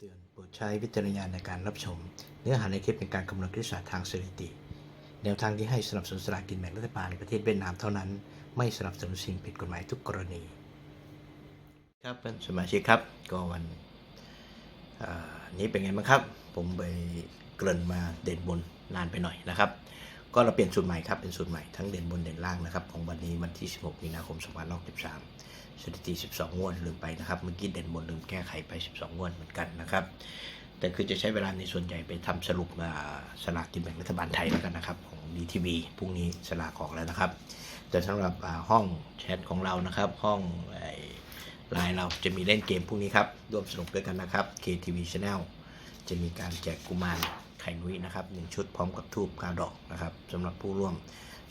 เตือนโปรดใช้วิจารณญาณในการรับชม เนื้อหาในคลิปเป็นการคำนวณคณิตศาสตร์ทางสถิติ แนวทางที่ให้สนับสนุนสลากกินแบ่งรัฐบาลในประเทศเวียดนามเท่านั้น ไม่สนับสนุนสิ่งผิดกฎหมายทุกกรณี ครับเพื่อนสมาชิกครับก็วันนี้เป็นไงบ้างครับ ผมไปเกริ่นมาเด่นบนนานไปหน่อยนะครับ ก็เราเปลี่ยนสูตรใหม่ครับ เป็นสูตรใหม่ทั้งเด่นบนเด่นล่างนะครับ ของวันนี้วันที่ 16 มีนาคม2563สถิติ 12 งวดลืมไปนะครับเมื่อกี้เด่นบนลืมแก้ไขไป 12 งวดเหมือนกันนะครับ แต่คือจะใช้เวลาในส่วนใหญ่ไปทำสรุปอ่าสลากกินแบ่งรัฐบาลไทยแล้วกันนะครับ ของดีทีวีพรุ่งนี้สลากออกแล้วนะครับ แต่สำหรับห้องแชทของเรานะครับ ห้องไลน์เราจะมีเล่นเกมพรุ่งนี้ครับร่วมสนุกด้วยกันนะครับ KTV Channel จะมีการแจกกุมาร ไข่นุ้ยนะครับหนึ่งชุดพร้อมกับทูบกาดอกนะครับสำหรับผู้ร่วม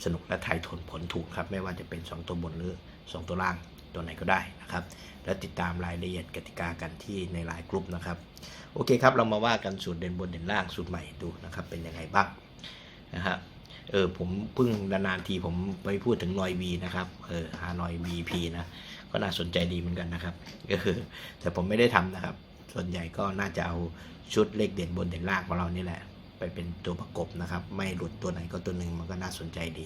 สนุกและทายผลผลถูกครับ ไม่ว่าจะเป็น 2 ตัวบนหรือ 2 ตัวล่างตัวไหนก็ได้นะครับ และติดตามรายละเอียดกติกากันที่ในไลน์กลุ่มนะครับ โอเคครับ เรามาว่ากันสูตรเด่นบนเด่นล่างสูตรใหม่ดูนะครับ เป็นยังไงบ้างนะฮะเออผมเพิ่งนานๆทีผมไปพูดถึงนอยวีนะครับเออฮานอยวีพีนะก็น่าสนใจดีเหมือนกันนะครับก็คือแต่ผมไม่ได้ทำนะครับ ส่วนใหญ่ก็น่าจะเอาชุดเลขเด่นบนเด่นล่างของเรานี่แหละ ไปเป็นตัวประกบนะครับ ไม่หลุดตัวไหนก็ตัวหนึ่งมันก็น่าสนใจดี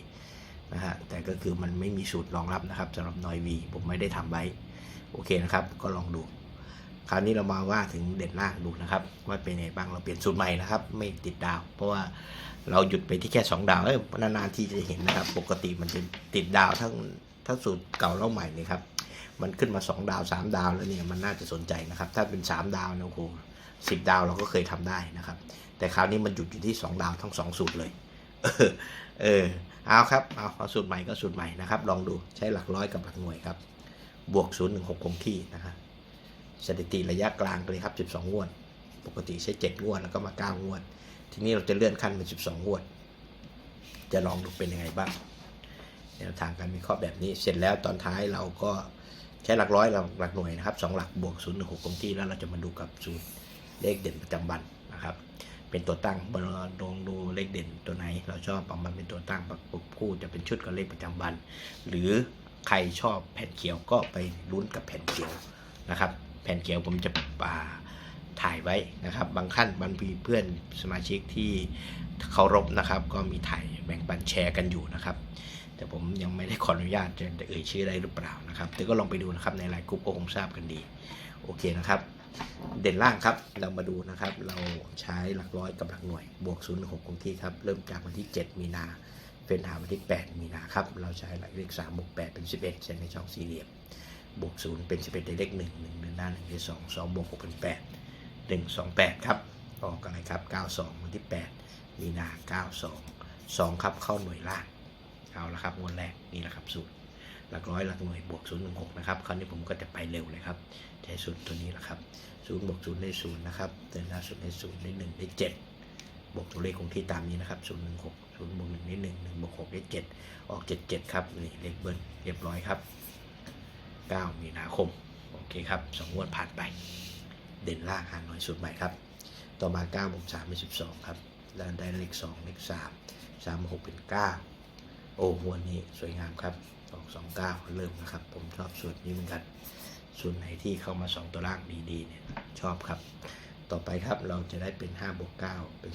นะฮะแต่ก็คือมันไม่มีสูตรรองรับนะครับสำหรับนอยวีผมไม่ได้ทำไว้โอเคนะครับ ก็ลองดู คราวนี้เรามาว่าถึงเด่นล่างดูนะครับ ว่าเป็นไงบ้างเราเปลี่ยนสูตรใหม่นะครับ ไม่ติดดาว เพราะว่าเราหยุดไปที่แค่2ดาวเอ้ยนานๆที่จะเห็นนะครับ ปกติมันจะติดดาวทั้งทั้งสูตรเก่าแล้วใหม่นี่ครับ มันขึ้นมา 2 ดาว 3 ดาวแล้วเนี่ยมันน่าจะสนใจนะครับ ถ้าเป็น 3 ดาวเนี่ยโอ้โหสิดาวเราก็เคยทำได้นะครับ แต่คราวนี้มันหยุดอยู่ที่ 2 ดาวทั้ง 2 สูตรเลย เออเออเอาครับเอาเอาสูตรใหม่ก็สูตรใหม่นะครับ ลองดูใช้หลักร้อยกับหลักหน่วยครับ บวก 0 1 6คงที่นะครับสถิติระยะกลางเลยครับ 12 งวด ปกติใช้ 7 งวดแล้วก็มา 9 งวด ทีนี้เราจะเลื่อนขั้นเป็น 12 งวด จะลองดูเป็นยังไงบ้างแนวทางการวิเคราะห์แบบนี้ เสร็จแล้วตอนท้ายเราก็ ใช้หลักร้อยหลักหลักหน่วยนะครับ2หลักบวก0 1 6คงที่แล้วเราจะมาดูกับสูตรเลขเด่นประจำวันนะครับ เป็นตัวตั้งเราลองดูเลขเด่นตัวไหน เราชอบเอามันเป็นตัวตั้งประกบคู่จะเป็นชุดกับเลขประจำวัน หรือใครชอบแผ่นเขียวก็ไปลุ้นกับแผ่นเขียวนะครับ แผ่นเขียวผมจะป่าถ่ายไว้นะครับ บางขั้นบางมีเพื่อนสมาชิกที่เคารพนะครับ ก็มีถ่ายแบ่งปันแชร์กันอยู่นะครับ แต่ผมยังไม่ได้ขออนุญาตจะเอ่ยชื่อได้หรือเปล่านะครับแต่ก็ลองไปดูนะครับในไลน์กรุ๊ปก็คงทราบกันดี โอเคนะครับ เด่นล่างครับเรามาดูนะครับ เราใช้หลักร้อยกับหลักหน่วย บวก0 6คงที่ครับ เริ่มจากวันที่ 7 มีนาเป็นหาวันที่ 8 มีนาครับ เราใช้หลักเลข3บวก8เป็น 11ใช้ในช่องสี่เหลี่ยมบวก0เป็น11ได้เลข1 1เดินหน้า1ได้2 2บวก6เป็น8 1 2 8ครับออกอะไรครับ 92 วันที่ 8 มีนา 92 2 ครับเข้าหน่วยล่าง เอาละครับงวดแรกนี่แหละครับสูตรหลักร้อยหลักหน่วยบวก0 1 6นะครับคราวนี้ผมก็จะไปเร็วเลยครับใช้สูตรตัวนี้แหละครับ0บวก0ได้0นย์นะครับเดินหน้า0ได้0ได้1ได้7บวกตัวเลขคงที่ตามนี้นะครับ0 1 6 0บวก1ได้1 1บวก6ได้7ออก7 7ครับนี่เลขเบิ้ลเรียบร้อยครับ9มีนาคมโอเคครับ2งวดผ่านไป เด่นล่างหาน้อยสุดใหม่ครับต่อมา9บวก3เป็น12 ครับ แล้วได้เลข 2 เลข 3 3บวก6เป็น 9 โอ้งวดนี้สวยงามครับออก2 9เริ่มนะครับ ผมชอบสูตรนี้เหมือนกันส่วนไหนที่เข้ามา2ตัวล่างดีๆเนี่ยชอบครับ ต่อไปครับเราจะได้เป็น5บวก9เป็น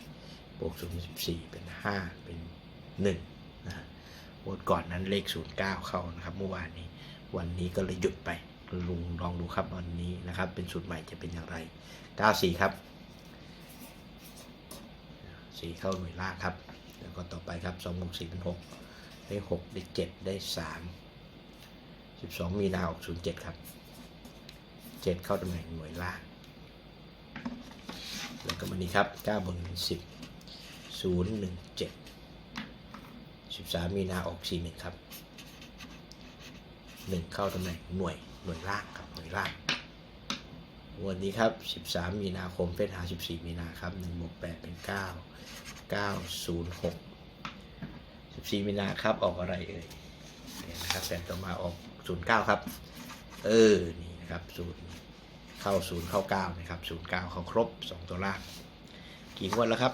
14 บวก0เป็น14 เป็น 5 เป็น1นะฮะงวดก่อนนั้นเลข 09 เข้านะครับ เมื่อวานนี้ วันนี้ก็เลยหยุดไปลุงลองดูครับวันนี้นะครับ เป็นสูตรใหม่จะเป็นอย่างไร 94 ครับ 4 เข้าหน่วยล่างครับ แล้วก็ต่อไปครับ2บวก4เป็น6ได้6ได้7ได้3 12มีนาออก07ครับ7เข้าตำแหน่งหน่วยล่างแล้วก็วันนี้ครับ9บน10 0 1 7 13มีนาออก41ครับ1เข้าตำแหน่งหน่วยหน่วยล่างครับหน่วยล่างวันนี้ครับ 13 มีนาคมเป็นหา 14 มีนาครับ1บวก8เป็น 9 906 14มีนาครับออกอะไรเอ่ยนี่นะครับแต่ต่อมาออก09ครับ เออ นี่นะครับศูนย์เข้าศูนย์เข้าเก้านะครับศูนย์เก้าเขาครบสองตัวล่าง กี่งวดแล้วครับ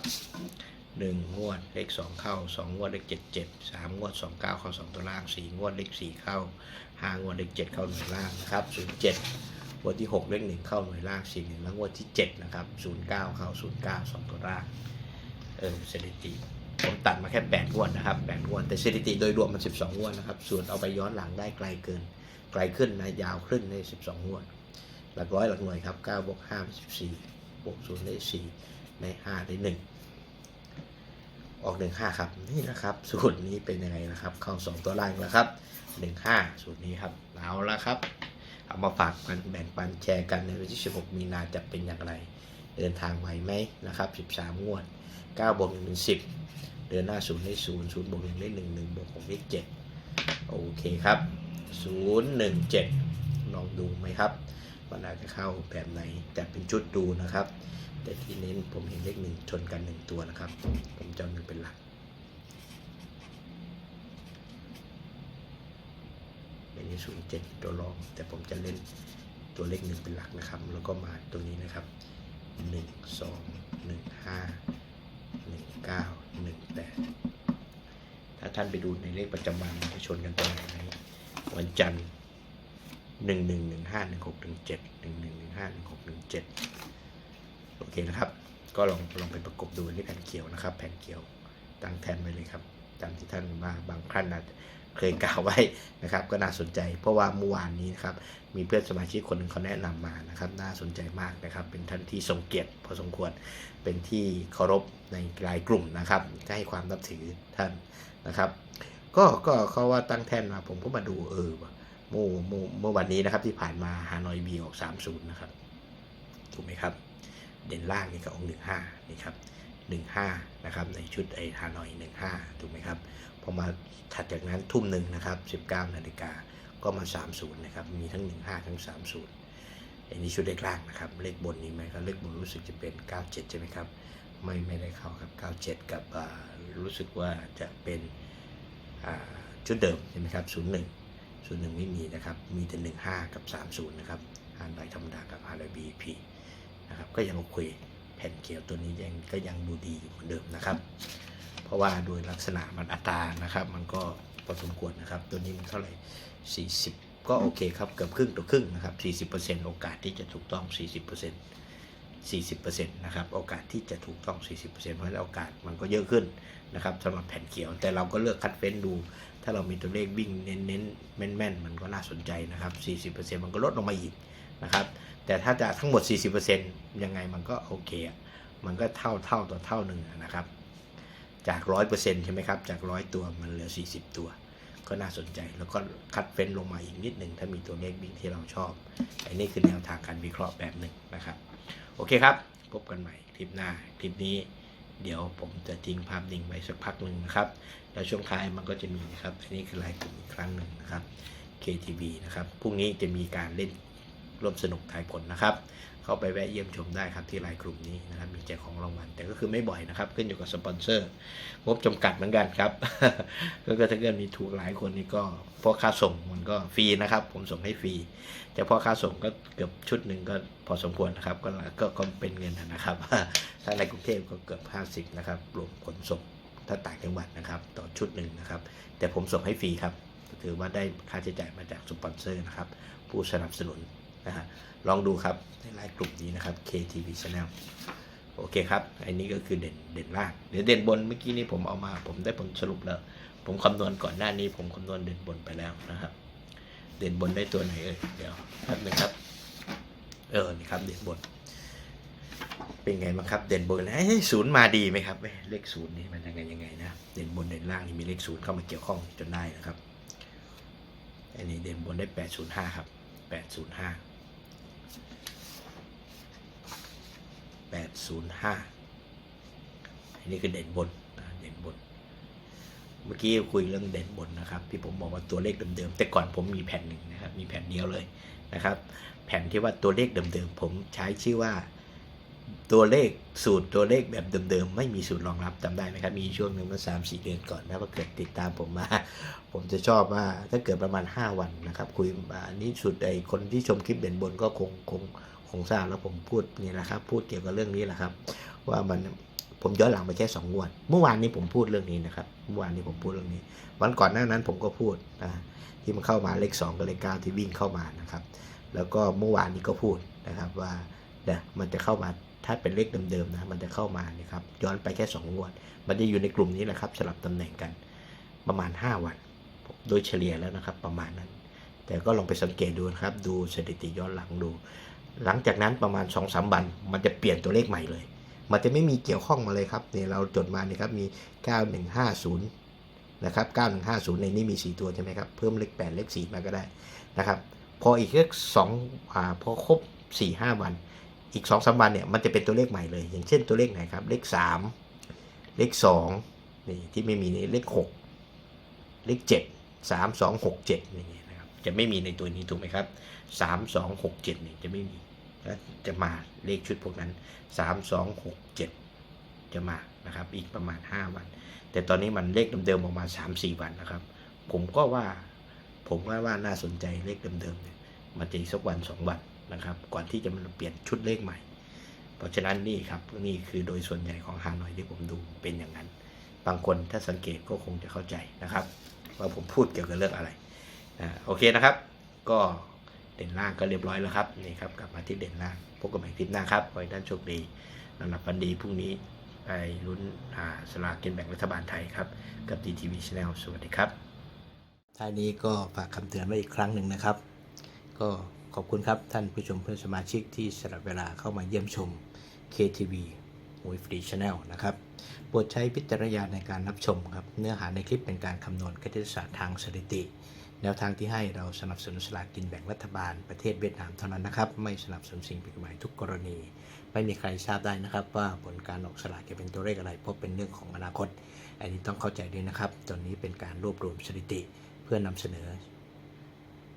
หนึ่งงวดเลขสองเข้าสองงวดเลขเจ็ดเจ็ดสามงวดสองเก้าเข้าสองตัวล่างสี่งวดเลขสี่เข้าห้างวดเลขเจ็ดเข้าหนึ่งล่างนะครับศูนย์เจ็ดงวดที่6เลขหนึ่งเข้าหน่วยล่างสี่หนึ่งแล้วงวดที่7นะครับ09เข้า09 2ตัวล่าง เออสถิติผมตัดมาแค่8งวดนะครับ8งวดแต่สถิติโดยรวมมัน 12งวดนะครับ ส่วนเอาไปย้อนหลังได้ไกลเกิน ไกลขึ้นนะยาวขึ้นใน 12งวด หลักร้อยหลักหน่วยครับ9บวก5เป็น14บวก0ได้4ใน5ได้1ออก 15 ครับนี่นะครับ สูตรนี้เป็นยังไงนะครับ เข้า 2 ตัวล่างแล้วครับ 15 สูตรนี้ครับเอาละครับ เอามาฝากกันแบ่งปันแชร์กันในวันที่ 16 มีนาจะเป็นอย่างไร เดินทางไหวไหมนะครับ13 งวด9บวก1เป็น10 เดือนหน้า 0 ได้ 0 0บวก1ได้ 1 1บวก6ได้ 7 โอเคครับ 017 ลองดูไหมครับมันอาจจะเข้าแบบไหน แต่เป็นชุดดูนะครับ แต่ที่เน้นผมเห็นเลขหนึ่งชนกันหนึ่งตัวนะครับ ผมจะหนึ่งเป็นหลักอันนี้ศูนย์เจ็ดตัวรอง แต่ผมจะเล่นตัวเลขหนึ่งเป็นหลักนะครับ แล้วก็มาตัวนี้นะครับ หนึ่งสองหนึ่งห้าหนึ่งเก้าหนึ่งแปดถ้าท่านไปดูในเลขประจำวันจะชนกันตรงไหนวันจันทร์หนึ่งหนึ่งหนึ่งห้าหนึ่งหกหนึ่งเจ็ดหนึ่งหนึ่งหนึ่งห้าหนึ่งหกหนึ่งเจ็ดโอเคนะครับ ก็ลองลองไปประกบดูที่แผ่นเขียวนะครับ แผ่นเขียวตั้งแทนไว้เลยครับตามที่ท่านมาบางท่านอาจจะ เคยกล่าวไว้นะครับ ก็น่าสนใจ เพราะว่าเมื่อวานนี้นะครับ มีเพื่อนสมาชิกคนหนึ่งเขาแนะนำมานะครับ น่าสนใจมากนะครับ เป็นท่านที่ทรงเกียรติพอสมควรเป็นที่เคารพในรายกลุ่มนะครับก็ให้ความนับถือท่านนะครับ ก็ก็เขาว่าตั้งแท่นมาผมก็มาดูเออเมื่อเมื่อเมื่อวันนี้นะครับที่ผ่านมาฮานอยบีออกสามศูนย์นะครับถูกไหมครับ เด่นล่างนี่ก็ออกหนึ่งห้านี่ครับ หนึ่งห้านะครับในชุดไอฮานอยหนึ่งห้าถูกไหมครับพอมาถัดจากนั้นทุ่มหนึ่งนะครับ 19นาฬิกาก็มา 30นะครับมีทั้ง 15 ทั้ง 30อันนี้ชุดเลขล่างนะครับ เลขบนนี้ไหมครับเลขบนรู้สึกจะเป็น 97 ใช่ไหมครับไม่ไม่ได้เข้าครับ 97 กับรู้สึกว่าจะเป็นชุดเดิมใช่ไหมครับ 01 01 ไม่มีนะครับ มีแต่ 15 กับ 30 นะครับอ่านใบธรรมดากับอ่านใบ BP นะครับ ก็ยังโอเค แผ่นเขียวตัวนี้ยังก็ยังดูดีอยู่เหมือนเดิมนะครับ เพราะว่าโดยลักษณะมันอัตรานะครับ มันก็พอสมควรนะครับ ตัวนี้มันเท่าไหร่ 40 ก็โอเคครับเกือบครึ่งต่อครึ่งนะครับ 40%โอกาสที่จะถูกต้อง 40% 40%นะครับโอกาสที่จะถูกต้อง 40%เพราะฉะนั้นโอกาสมันก็เยอะขึ้นนะครับสำหรับแผ่นเขียว แต่เราก็เลือกคัดเฟ้นดู ถ้าเรามีตัวเลขวิ่งเน้นๆแม่นๆ มันก็น่าสนใจนะครับ 40%มันก็ลดลงมาอีก นะครับ แต่ถ้าจะทั้งหมด 40%ยังไงมันก็โอเค มันก็เท่าเท่าต่อเท่าหนึ่งนะครับ จากร้อยเปอร์เซ็นต์ใช่ไหมครับ จากร้อยตัวมันเหลือสี่สิบตัว ก็น่าสนใจ แล้วก็คัดเฟ้นลงมาอีกนิดหนึ่งถ้ามีตัวเลขวิ่งที่เราชอบ อันนี้คือแนวทางการวิเคราะห์แบบหนึ่งนะครับ โอเคครับ พบกันใหม่คลิปหน้า คลิปนี้เดี๋ยวผมจะทิ้งภาพนิ่งไว้สักพักหนึ่งนะครับ แล้วช่วงท้ายมันก็จะมีนะครับ อันนี้คือรายกลุ่มอีกครั้งหนึ่งนะครับ KTV นะครับ พรุ่งนี้จะมีการเล่น ร่วมสนุกทายผลนะครับ เข้าไปแวะเยี่ยมชมได้ครับที่ไลน์กลุ่มนี้นะครับ มีแจกของรางวัล แต่ก็คือไม่บ่อยนะครับ ขึ้นอยู่กับสปอนเซอร์ งบจำกัดเหมือนกันครับ ก็ถ้าเกิดมีถูกหลายคนนี่ก็เพราะค่าส่งมันก็ฟรีนะครับ ผมส่งให้ฟรีแต่พอค่าส่งก็เกือบชุดหนึ่งก็พอสมควรนะครับ ก็ก็ก็เป็นเงินนะครับ ถ้าในกรุงเทพก็เกือบ 50 นะครับ รวมขนส่งถ้าต่างจังหวัดนะครับ ต่อชุดหนึ่งนะครับ แต่ผมส่งให้ฟรีครับถือว่าได้ค่าใช้จ่ายมาจากสปอนเซอร์นะครับ ผู้สนับสนุน นะฮะลองดูครับในไลน์กลุ่มนี้นะครับ KTV Channel โอเคครับ อันนี้ก็คือเด่นเด่นล่างเดี๋ยวเด่นบนเมื่อกี้นี้ผมเอามา ผมได้ผลสรุปแล้ว ผมคำนวณก่อนหน้านี้ ผมคำนวณเด่นบนไปแล้วนะครับ เด่นบนได้ตัวไหนเอ่ยเดี๋ยวแป๊บนึงครับ เออนี่ครับ เด่นบน เป็นไงบ้างครับ เด่นบนเอ้ยศูนย์มาดีไหมครับเอ้ยเลขศูนย์นี่มันยังไงยังไงนะเด่นบนเด่นล่างนี่มีเลขศูนย์เข้ามาเกี่ยวข้องจนได้นะครับ อันนี้เด่นบนได้แปดศูนย์ห้าครับแปดศูนย์ห้า แปดศูนย์ห้าอันนี้คือเด่นบนเด่นบน เมื่อกี้คุยเรื่องเด่นบนนะครับ ที่ผมบอกว่าตัวเลขเดิมๆแต่ก่อนผมมีแผ่นหนึ่งนะครับ มีแผ่นเดียวเลยนะครับ แผ่นที่ว่าตัวเลขเดิมๆผมใช้ชื่อว่า ตัวเลขสูตรตัวเลขแบบเดิมๆ ไม่มีสูตรรองรับจำได้ไหมครับ มีช่วงหนึ่งเมื่อสามสี่เดือนก่อนนะว่าเกิดติดตามผมมา ผมจะชอบว่าถ้าเกิดประมาณ 5 วันนะครับ คุยอันนี้สุดไอ้คนที่ชมคลิปเด่นบนก็คงคงคงทราบแล้วผมพูดนี่แหละครับ พูดเกี่ยวกับเรื่องนี้แหละครับ ว่ามันผมย้อนหลังไปแค่สองวัน เมื่อวานนี้ผมพูดเรื่องนี้นะครับ เมื่อวานนี้ผมพูดเรื่องนี้ วันก่อนหน้านั้นผมก็พูดนะที่มันเข้ามาเลขสองกับเลขเก้าที่วิ่งเข้ามานะครับ แล้วก็เมื่อวานนี้ก็พูดนะครับว่าเนี่ยมันจะเข้ามา ถ้าเป็นเลขเดิมๆนะมันจะเข้ามานี่ครับย้อนไปแค่ 2 งวด มันจะอยู่ในกลุ่มนี้แหละครับสลับตำแหน่งกันประมาณ 5 วัน โดยเฉลี่ยแล้วนะครับประมาณนั้น แต่ก็ลองไปสังเกตดูนะครับ ดูสถิติย้อนหลังดู หลังจากนั้นประมาณ2อสวัน มันจะเปลี่ยนตัวเลขใหม่เลย มันจะไม่มีเกี่ยวข้องมาเลยครับเนี่ยเราจดมาเนี่ยครับมี 9150 นะครับ 9150 ในนี้มี 4 ตัวใช่ไหมครับเพิ่มเลข8เลข4มาก็ได้นะครับพออีกเลขสองอพอครบ4 5 วัน อีก2อสวันเนี่ยมันจะเป็นตัวเลขใหม่เลย อย่างเช่นตัวเลขไหนครับ เลข 3 เลข2นี่ที่ไม่มีในเลข 6 เลข 7 3 2 6 7อย่างเงี้ยนะครับจะไม่มีในตัวนี้ถูกไหมครับ 3 2 6 7นี่จะไม่มีจะมาเลขชุดพวกนั้น 3 2 6 7 จะมานะครับอีกประมาณ 5 วัน แต่ตอนนี้มันเลขเดิมๆออกมา 3-4 วันนะครับ ผมก็ว่าผมว่าว่าน่าสนใจเลขเดิมๆเนี่ยมันจะอีกสักวัน 2 วัน นะครับ ก่อนที่จะมันเปลี่ยนชุดเลขใหม่ เพราะฉะนั้นนี่ครับนี่คือโดยส่วนใหญ่ของฮานอยที่ผมดูเป็นอย่างนั้น บางคนถ้าสังเกตก็คงจะเข้าใจนะครับ ว่าผมพูดเกี่ยวกับเรื่องอะไรนะโอเคนะครับ ก็เด่นล่างก็เรียบร้อยแล้วครับนี่ครับกลับมาที่เด่นล่างพบกันใหม่คลิปหน้าครับขอให้ท่านโชคดีนอนหลับฝันดีพรุ่งนี้ไปลุ้นอ่าสลากกินแบ่งรัฐบาลไทยครับ กับ DTV Channel สวัสดีครับท้ายนี้ก็ฝากคำเตือนไว้อีกครั้งหนึ่งนะครับ ก็ อบคุณครับ ท่านผู้ชมเพื่อนสมาชิกที่สละเวลาเข้ามาเยี่ยมชม KTV มวยฟรีช Channel นะครับ โปรดใช้พิจารณญาณในการรับชมครับ เนื้อหาในคลิปเป็นการคำนวณคณิตศาสตร์ทางสถิติ แนวทางที่ให้เราสนับสนุนสลากกินแบ่งรัฐบาลประเทศเวียดนามเท่านั้นนะครับ ไม่สนับสนุนสิ่งผิดกฎหมายทุกกรณี ไม่มีใครทราบได้นะครับ ว่าผลการออกสลากจะเป็นตัวเลขอะไร เพราะเป็นเรื่องของอนาคต อันนี้ต้องเข้าใจด้วยนะครับตอนนี้เป็นการรวบรวมสถิติ เพื่อนำเสนอ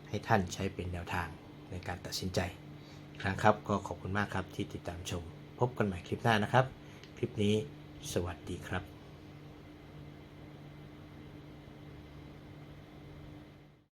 ให้ท่านใช้เป็นแนวทาง ในการตัดสินใจครั้งครับ ก็ขอบคุณมากครับที่ติดตามชม พบกันใหม่คลิปหน้านะครับ คลิปนี้สวัสดีครับ